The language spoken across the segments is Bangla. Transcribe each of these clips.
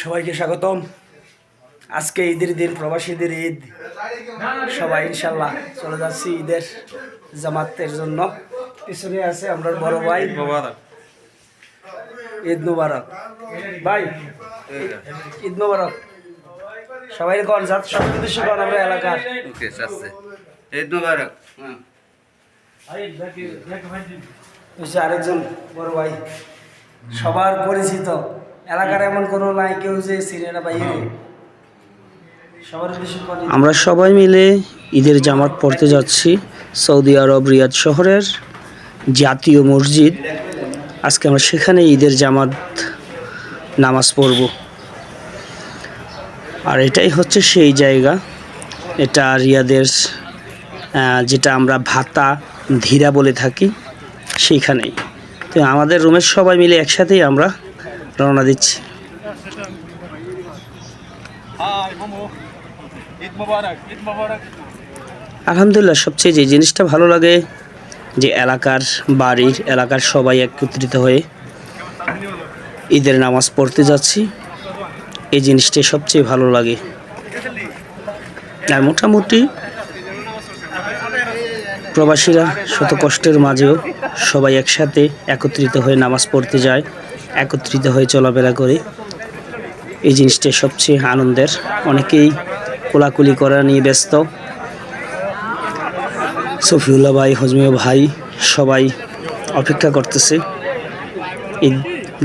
সবাইকে স্বাগতম। আজকে ঈদের দিন প্রবাসীদের ঈদ। সবাই ইনশাল্লাহ চলে যাচ্ছি ঈদের জামাতের জন্য। পিছনে আছে আমরা বড় ভাই। মোবারক। ঈদ মুবারক। ভাই ঈদ মুবারক। সবাই কন যাত সব উদ্দেশ্য কন আমরা এলাকার? ঈদ মোবারক। আরেকজন বড় ভাই সবার পরিচিত। এলাকার এমন কোনো নাই কেউ যে সিনেমা বাইরে। ঈদ আমরা সবাই মিলে ঈদের জামাত পড়তে যাচ্ছি সৌদি আরব রিয়াদ শহরের জাতীয় মসজিদ। আজকে আমরা সেখানে ঈদের জামাত নামাজ পড়ব। আর এটাই হচ্ছে সেই জায়গা। এটা রিয়াদের যেটা আমরা ভাতা ধীরা বলে থাকি সেইখানেই। তো আমাদের রুমের সবাই মিলে একসাথেই আমরা রওনা দিচ্ছি। আলহামদুলিল্লাহ সবচেয়ে যে জিনিসটা ভালো লাগে যে এলাকার বাড়ির এলাকার সবাই একত্রিত হয়ে ঈদের নামাজ পড়তে যাচ্ছি। এই জিনিসটাই সবচেয়ে ভালো লাগে। আর মোটামুটি প্রবাসীরা শত কষ্টের মাঝেও সবাই একসাথে একত্রিত হয়ে নামাজ পড়তে যায়, একত্রিত হয়ে চলাফেরা করে। এই জিনিসটাই সবচেয়ে আনন্দের। অনেকেই কোলাকুলি করা নিয়ে ব্যস্ত। সফিউল্লাহ ভাই, হজমিয়া ভাই সবাই অপেক্ষা করতেছে ঈদ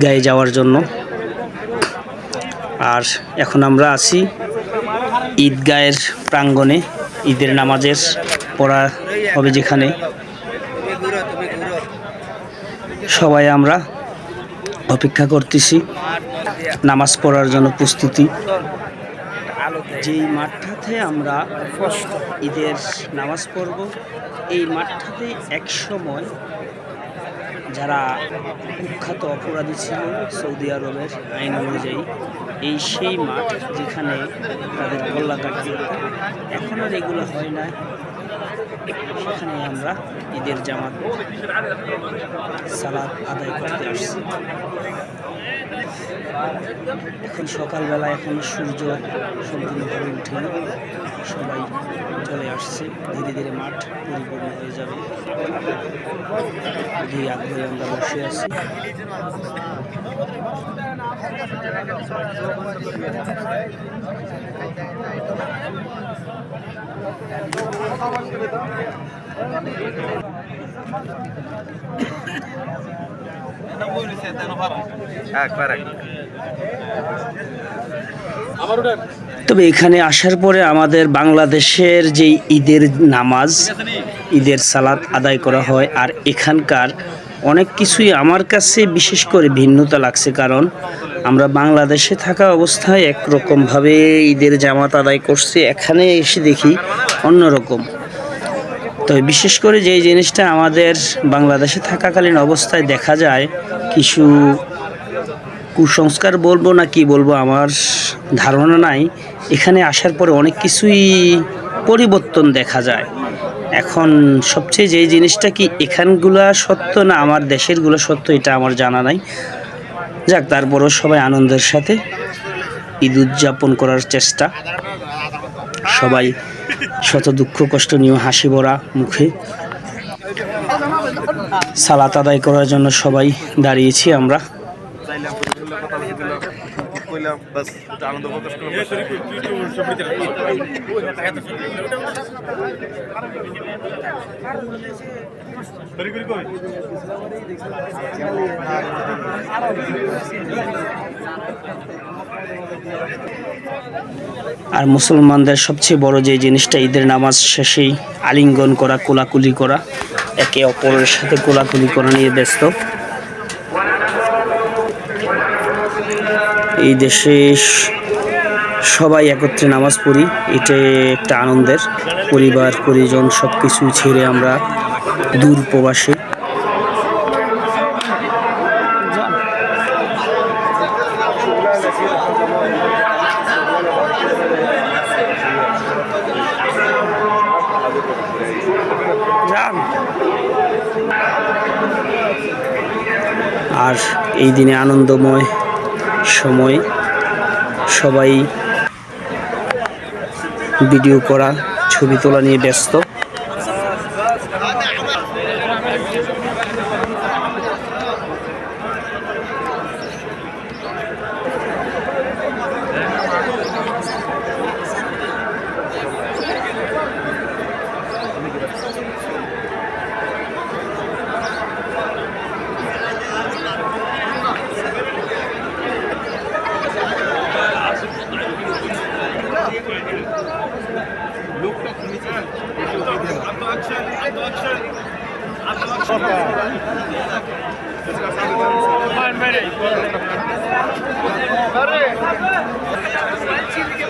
গায়ে যাওয়ার জন্য। আর এখন আমরা আছি ঈদগাহের প্রাঙ্গণে ঈদের নামাজের পড়া হবে যেখানে। সবাই আমরা অপেক্ষা করতেছি। নামাজ পড়ার জন্য প্রস্তুতি। যেই মাঠটাতে আমরা ঈদের নামাজ পড়ব, এই মাঠটাতে এক সময় যারা কুখ্যাত অপরাধী ছিল সৌদি আরবের আইন অনুযায়ী, এই সেই মাঠ যেখানে তাদের গল্লা কাটতে হতো। এখন আর হয় না। সেখানে আমরা ঈদের জামাত সালাদ আদায় করতে আসছি। এখন সকালবেলা এখন সূর্য সম্পূর্ণভাবে উঠেনি সবাই চলে আসছে। ধীরে ধীরে মাঠ পরিপূর্ণ হয়ে যাবে। আগ্রহে আমরা বসে আছি। তবে এখানে আসার পরে আমাদের বাংলাদেশের যেই ঈদের নামাজ, ঈদের সালাত আদায় করা হয়, আর এখানকার অনেক কিছুই আমার কাছে বিশেষ করে ভিন্নতা লাগছে, কারণ আমরা বাংলাদেশে থাকা অবস্থায় একরকমভাবে ঈদের জামাত আদায় করছি, এখানে এসে দেখি অন্যরকম। তো বিশেষ করে যেই জিনিসটা আমাদের বাংলাদেশে থাকাকালীন অবস্থায় দেখা যায়, কিছু কুসংস্কার বলব না কি বলব আমার ধারণা নাই। এখানে আসার পরে অনেক কিছুই পরিবর্তন দেখা যায়। এখন সবচেয়ে যে জিনিসটা কি এখানগুলা সত্য না আমার দেশেরগুলো সত্য এটা আমার জানা নাই। যাক, তারপরও সবাই আনন্দের সাথে ঈদ উদযাপন করার চেষ্টা। সবাই শত দুঃখ, কষ্ট নিয়ে হাসি ভরা মুখে। সালাত আদায় করার জন্য সবাই দাঁড়িয়েছি আমরা। কইলাম আর মুসলমানদের সবচেয়ে বড় যে জিনিসটা, ঈদের নামাজ শেষেই আলিঙ্গন করা, কোলাকুলি করা, একে অপরের সাথে কোলাকুলি করা নিয়ে ব্যস্ত। এই দেশে সবাই একত্রে নামাজ পড়ি এটা একটা আনন্দের। পরিবার, পরিজন সব কিছুই ছেড়ে আমরা দূর প্রবাসে। আর এই দিনে আনন্দময় সময়। সবাই ভিডিও করা ছবি তোলা নিয়ে ব্যস্ত। Thank you.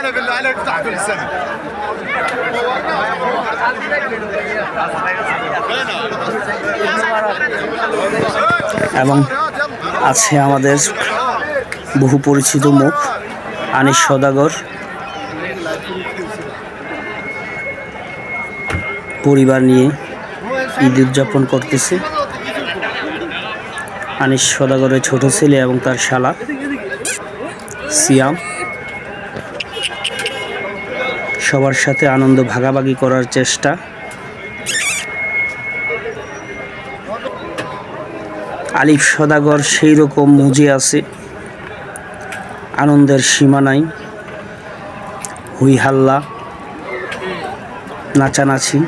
تعالى بالله عليك تحت السنة এবং আছে আমাদের বহু পরিচিত মুখ আনিস সদাগর পরিবার নিয়ে ঈদ উদযাপন করতেছে আনিস সদাগরের ছোট ছেলে এবং তার শালা সিয়াম সবার সাথে আনন্দ ভাগাভাগি করার চেষ্টা। আলিফ সদাগর সেই রকম মুজে আছে। আনন্দের সীমা নাই। হুই হাল্লা নাচানাচি।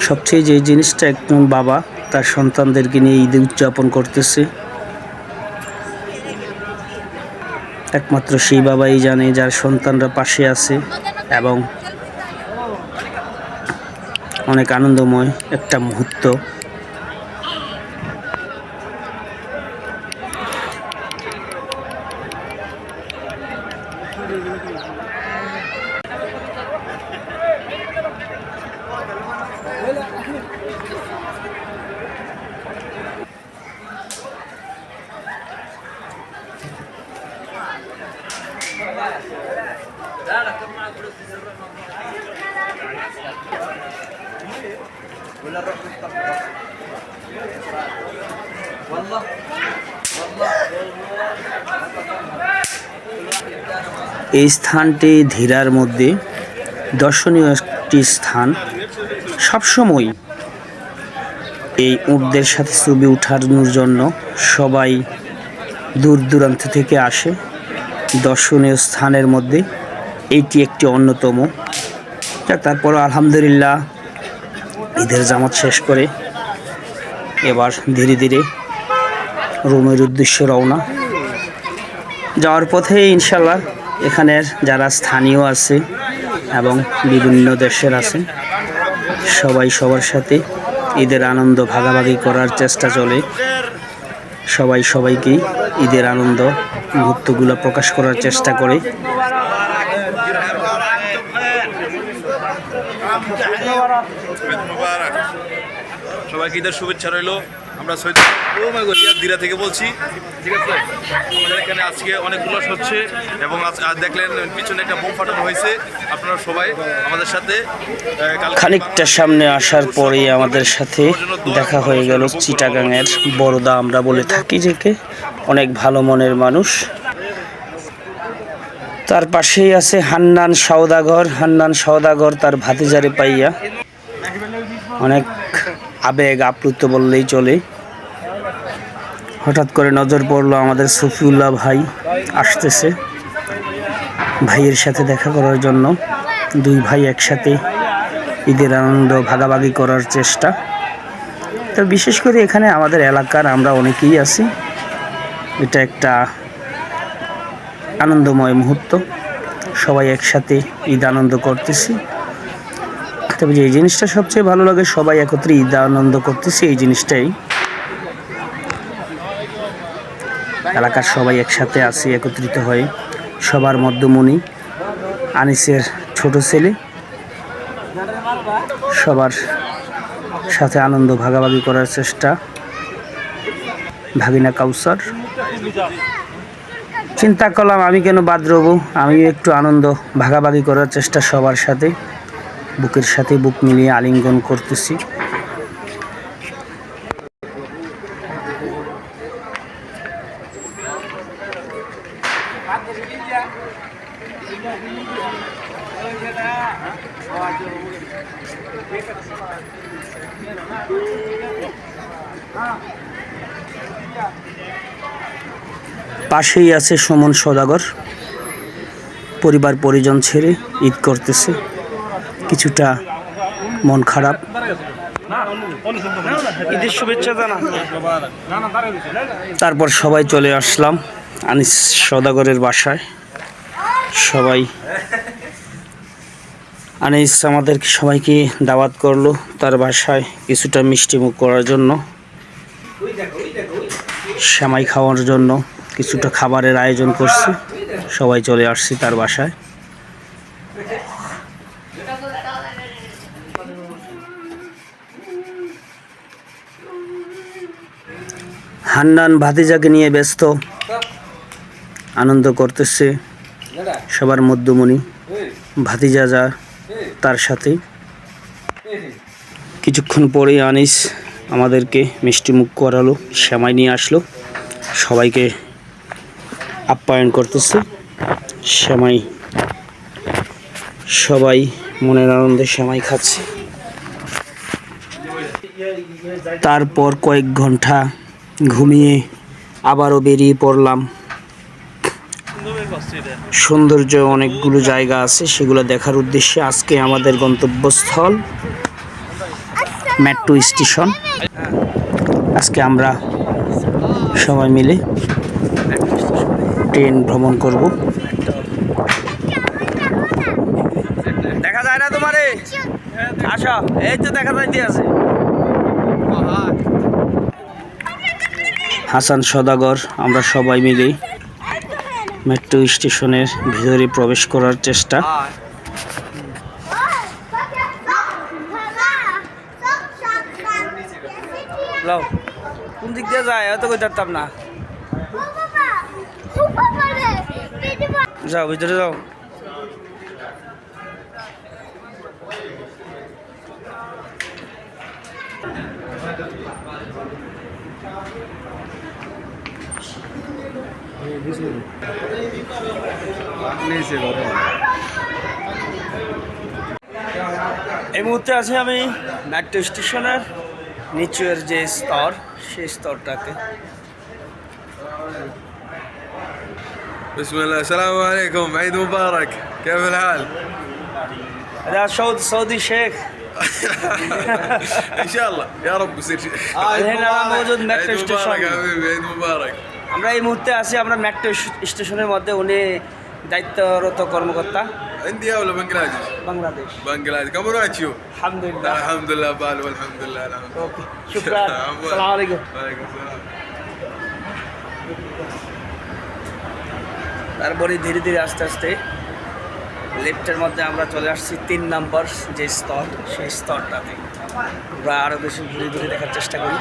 সবচেয়ে যে জিনিসটা একজন বাবা, তার সন্তানদেরকে নিয়ে ঈদ উদযাপন করতেছে। একমাত্র সেই বাবাই জানে যার সন্তানরা পাশে আছে এবং অনেক আনন্দময় একটা মুহূর্ত। এই স্থানটি ধীরার মধ্যে দর্শনীয় একটি স্থান। সবসময় এই উটদের সাথে ছবি উঠানোর জন্য সবাই দূর দূরান্ত থেকে আসে। দর্শনীয় স্থানের মধ্যে এইটি একটি অন্যতম। যাক, তারপরও আলহামদুলিল্লাহ ঈদের জামাত শেষ করে এবার ধীরে ধীরে রুমের উদ্দেশ্যে রওনা। যাওয়ার পথে ইনশাল্লাহ এখানের যারা স্থানীয় আছে এবং বিভিন্ন দেশের আছে, সবাই সবার সাথে ঈদের আনন্দ ভাগাভাগি করার চেষ্টা চলে। সবাই সবাইকে ঈদের আনন্দ মুহূর্তগুলো প্রকাশ করার চেষ্টা করে। সবাইকে ঈদের শুভেচ্ছা রইল। আমরা সৈয়দ ও মাই গড, ইয়ার দিরা থেকে বলছি। ঠিক আছে? আমাদের এখানে আজকে অনেকগুলো হচ্ছে এবং দেখলেন পিছনে একটা বোম ফাটানো হয়েছে। আপনারা সবাই আমাদের সাথে খানিকটা সামনে আসার পরেই আমাদের সাথে দেখা হয়ে গেল চিটাগাংয়ের বড়দা আমরা বলে থাকি যেকে। অনেক ভালো মনের মানুষ। তার পাশেই আছে হান্নান সওদাগর। হান্নান সওদাগর তার ভাতিজারে পাইয়া। অনেক আবেগ আপ্লুত বললেই চলে। হঠাৎ করে নজর পড়ল আমাদের সফিউল্লাহ ভাই আসতেছে ভাইয়ের সাথে দেখা করার জন্য। দুই ভাই একসাথে ঈদের আনন্দ ভাগাভাগি করার চেষ্টা। তো বিশেষ করে এখানে আমাদের এলাকার আমরা অনেকেই আছি। এটা একটা আনন্দময় মুহূর্ত। সবাই একসাথে ঈদ আনন্দ করতেছি। তবে যে এই জিনিসটা সবচেয়ে ভালো লাগে, সবাই একত্রে ঈদ আনন্দ করতেছি, এই জিনিসটাই। এলাকার সবাই একসাথে আছি, একত্রিত হয়ে সবার মধ্যমণি, আনিসের ছোট ছেলে। সবার সাথে আনন্দ ভাগাভাগি করার চেষ্টা। ভাগিনা কাউসার। চিন্তা করলাম আমি কেন বাদ রব? আমি একটু আনন্দ ভাগাভাগি করার চেষ্টা সবার সাথে। বুকের সাথে বুক মিলিয়ে আলিঙ্গন করতেছি। পাশেই আছে সুমন সদাগর। পরিবার পরিজন ছেড়ে ঈদ করতেছে। কিছুটা মন খারাপ। ঈদের শুভেচ্ছা জানা তারপর সবাই চলে আসলাম আনিস সদাগরের বাসায়। সবাই আনিস আমাদের সবাইকে দাওয়াত করল তার বাসায় কিছুটা মিষ্টিমুখ করার জন্য শ্যামাই খাওয়ার জন্য। কিছুটা খাবারের আয়োজন করছি। সবাই চলে আসছি তার বাসায়। হান্নান ভাতিজাকে নিয়ে ব্যস্ত। আনন্দ করতেছে সবার মধ্যমণি ভাতিজা যা তার সাথে। কিছুক্ষণ পরেই আনিস আমাদেরকে মিষ্টি মুখ করালো, সেমাই নিয়ে আসলো। সবাইকে আপ্যায়ন করতেছে। সেমাই, সবাই মনের আনন্দে সেমাই খাচ্ছে। তারপর কয়েক ঘণ্টা ঘুমিয়ে আবারও বেরিয়ে পড়লাম। সৌন্দর্য অনেকগুলো জায়গা আছে, সেগুলো দেখার উদ্দেশ্যে আজকে আমাদের গন্তব্যস্থল মেট্রো স্টেশন। আজকে আমরা সবাই মিলে ট্রেন ভ্রমণ করব। দেখা যায় না তোমারে? আসো। এই তো দেখা যাইতে আছে হাসান সদাগর আমরা সবাই মিলে মেট্রো স্টেশনের ভিতরে প্রবেশ করার চেষ্টা। কোন দিক দিয়ে যায়? হয়তো কই পারতাম না। যাও ভিতরে যাও। এই মুহূর্তে আছি আমি মেট্রো স্টেশনের নিচের যে স্তর সেই স্তরটাতে। بسم الله السلام عليكم عيد مبارك كيف الحال؟ এটা সৌদ সৌদি শেখ ان شاء الله يا رب يصير شيء آه، هنا موجود عيد مكة مبارك ستيشن. حبيبي عيد مبارك আমরা এই মুহূর্তে আছি আমরা মেট্রো স্টেশনের মধ্যে উনি দায়িত্বরত কর্মকর্তা عندي ولا بنجلاديش؟ বাংলাদেশ بنجلاديش كم راح تشوف؟ আলহামদুলিল্লাহ الحمد لله بال والحمد لله الحمد لله ওকে শুক্রান عفواً. আসসালামু আলাইকুম وعليكم السلام তারপরে ধীরে ধীরে আস্তে আস্তে লেফটের মধ্যে আমরা চলে আসছি তিন নাম্বার যে স্তর সেই স্তরটাতে। আমরা আরও বেশি ঘুরে ঘুরে দেখার চেষ্টা করি।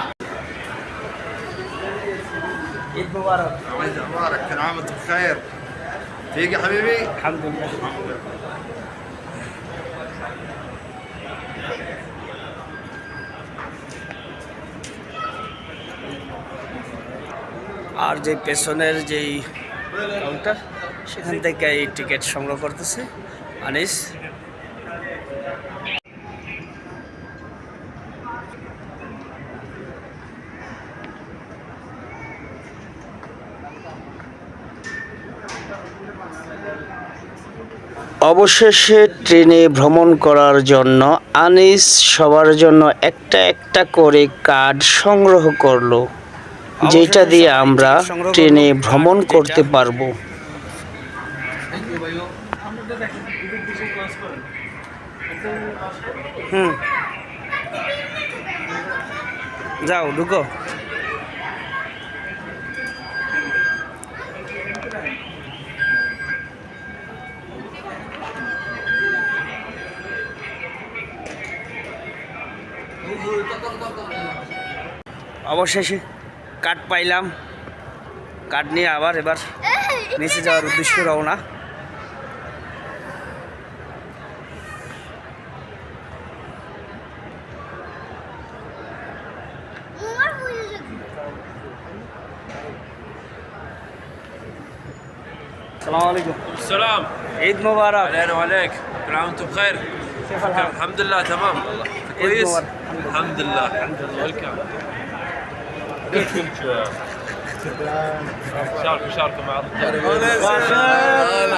আর যে পেছনের যেই কাউন্টার সেখান থেকে এই টিকিট সংগ্রহ করতেছে। আনিস। অবশেষে ট্রেনে ভ্রমণ করার জন্য আনিস সবার জন্য একটা একটা করে কার্ড সংগ্রহ করল। যেটা দিয়ে আমরা ট্রেনে ভ্রমণ করতে পারব। হুম। যাও ঢুকো। অবশেষে কাঠ পাইলাম কাঠ নিয়ে আবার এবার নিচে যাওয়ার উদ্দেশ্যে রওনা সালাম আলাইকুম السلام ঈদ মোবারক علينا وعليك كل عام وانتم بخير كيف الحال؟ الحمد لله تمام عيد كويس مبارك. الحمد لله الحمد لله ويلكم كيف كنت شاركوا شاركوا مع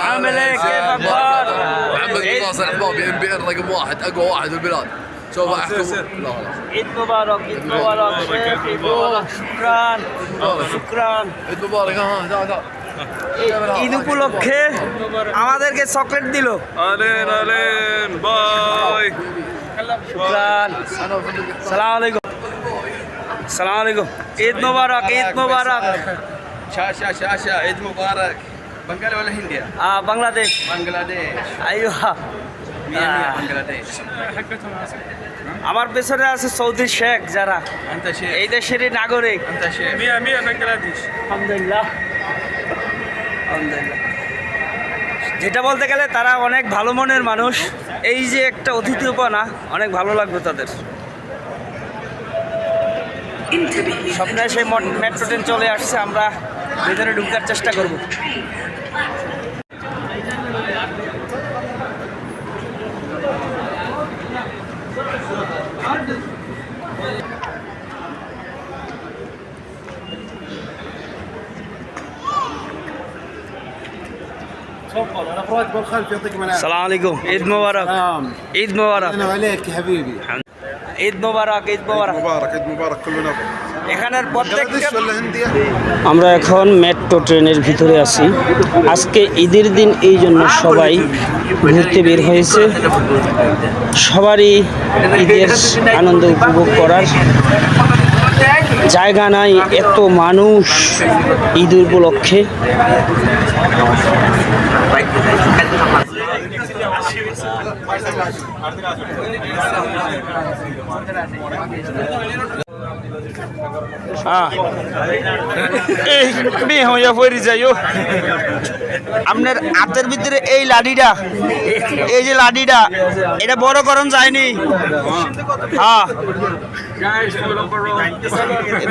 عامل ايه كيف اخبار؟ محمد بن ناصر احبابي ام بي ان رقم واحد اقوى واحد في البلاد سوف احكم لا لا ঈদ মোবারক ঈদ মোবারক শেখ ঈদ মোবারক শুক্রান শুক্রান عيد مبارك ها ها ذا ঈদ উপলক্ষে আমাদেরকে চকলেট দিল আলেন আলেন বাই শুক্রান সালাম আলাইকুম সালাম আলাইকুম ঈদ মোবারক ঈদ মোবারক شاشة شاشة عيد مبارك بنغالي ولا هندية؟ আহ, বাংলাদেশ بنغلاديش আইয়া مية مية بنغلاديش আমার পেছনে আছে সৌদি শেখ যারা أنت شيخ এই দেশেরই নাগরিক أنت شيخ مية مية بنجلاديش আলহামদুলিল্লাহ আলহামদুলিল্লাহ যেটা বলতে গেলে তারা অনেক ভালো মনের মানুষ এই যে একটা অতিথি উপনা অনেক ভালো লাগবে তাদের স্বপ্নে সেই মেট্রো ট্রেন চলে আসছে আমরা ভেতরে ঢুকার চেষ্টা করব تفضل انا فؤاد بالخلف يعطيكم العافيه সালাম আলাইকুম ঈদ মোবারক سلام ঈদ মোবারক انا وعليك يا حبيبي আমরা এখন মেট্রো ট্রেনের ভিতরে আছি। আজকে ঈদের দিন এই জন্য সবাই ঘুরতে বের হয়েছে। সবারই ঈদের আনন্দ উপভোগ করার জায়গা নাই এত মানুষ ঈদ উপলক্ষে। আপনার হাতের ভিতরে এই লাডিটা এই যে লাডিটা এটা বড় করণ যায়নি। হ্যাঁ।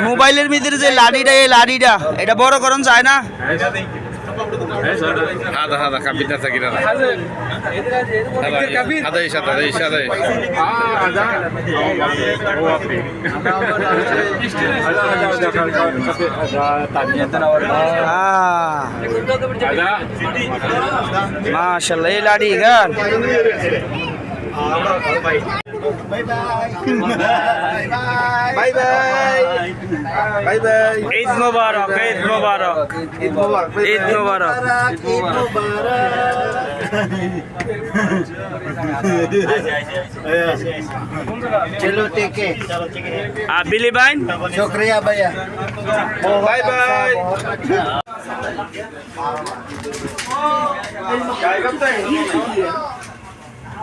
মোবাইলের ভিতরে যে লাডিটা এই লাডিটা এটা বড় করণ যায় না? आदेश आदेश आदेश माशाल्लाह ये लाड़ी गन Bye bye. Bye bye. Bye bye. Eid Mubarak. Eid Mubarak. Eid Mubarak. Eid Mubarak. Eid Mubarak. चलो ठीक है आप बिली भाई शुक्रिया भैया बाय बाय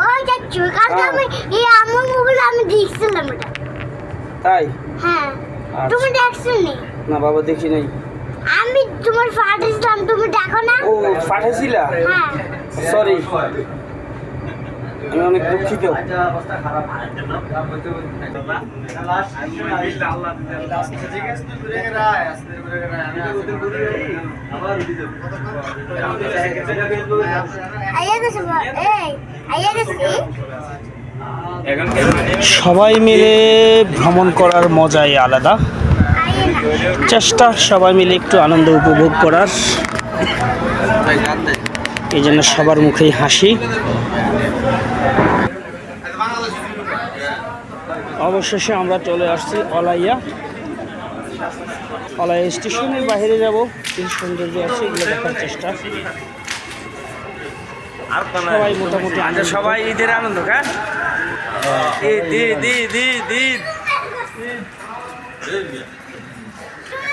ওই যাচ্ছু কালকে আমি এই আমার মোবাইল আমি দেখছিলাম ওটা তাই হ্যাঁ তুমি দেখছ না বাবা দেখি নাই আমি তোমার পাঠিয়েছিলাম তুমি দেখো না? ও পাঠাইছিলা হ্যাঁ। সরি আমি অনেক দুঃখিত। সবাই মিলে ভ্রমণ করার মজাই আলাদা। চেষ্টা সবাই মিলে একটু আনন্দ উপভোগ করার। এই জন্য সবার মুখেই হাসি। অবশেষে আমরা চলে আসছি অলাইয়া। অলাইয়া স্টেশনের বাইরে যাব। কি সৌন্দর্য আছে এগুলো দেখার চেষ্টা। সবাই মোটামুটি আচ্ছা সবাই ঈদের আনন্দ হ্যাঁ? ঈদ ঈদ ঈদ ঈদ।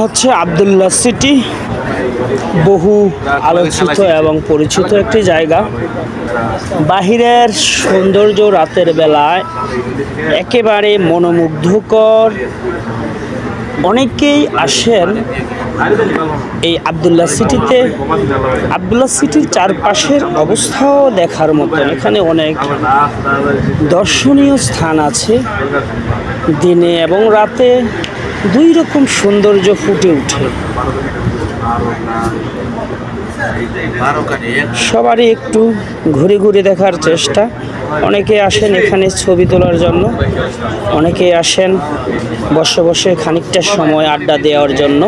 হচ্ছে আবদুল্লাহ সিটি, বহু আলোচিত এবং পরিচিত একটি জায়গা। বাহিরের সৌন্দর্য রাতের বেলায় একেবারে মনোমুগ্ধকর। অনেকেই আসেন এই আবদুল্লাহ সিটিতে। আবদুল্লাহ সিটির চারপাশের অবস্থাও দেখার মতন। এখানে অনেক দর্শনীয় স্থান আছে। দিনে এবং রাতে দুই রকম সৌন্দর্য ফুটে ওঠে। সবারই একটু ঘুরে ঘুরে দেখার চেষ্টা। অনেকে আসেন এখানে ছবি তোলার জন্য, অনেকে আসেন বসে বসে খানিকটা সময় আড্ডা দেওয়ার জন্য।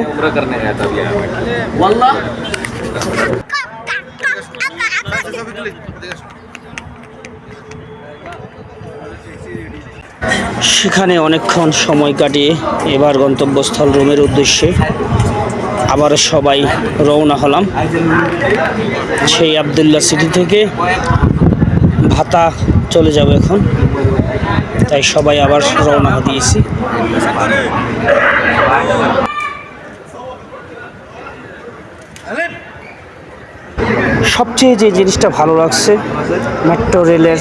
সেখানে অনেকক্ষণ সময় কাটিয়ে এবার গন্তব্যস্থল রুমের উদ্দেশ্যে আবার সবাই রওনা হলাম। সেই আবদুল্লা সিটি থেকে ভাতা চলে যাবে এখন, তাই সবাই আবার রওনা দিয়েছি। সবচেয়ে যে জিনিসটা ভালো লাগছে মেট্রো রেলের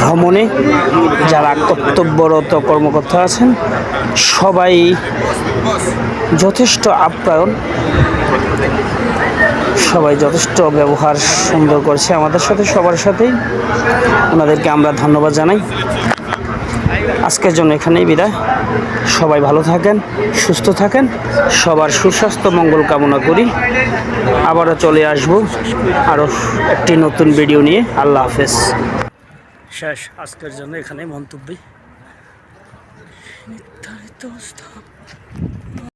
ভ্রমণে, যারা কর্তব্যরত কর্মকর্তা আছেন, সবাই যথেষ্ট আপ্যায়ন, সবাই যথেষ্ট ব্যবহার সুন্দর করছে আমাদের সাথে, সবার সাথেই। ওনাদেরকে আমরা ধন্যবাদ জানাই। আজকের জন্য এখানেই বিদায়। সবাই ভালো থাকেন, সুস্থ থাকেন, সবার সুস্বাস্থ্য, মঙ্গল কামনা করি। আবারও চলে আসব আরও একটি নতুন ভিডিও নিয়ে। আল্লাহ হাফেজ। শেষ, আজকের জন্য এখানে মন্তব্য নির্ধারিত স্থান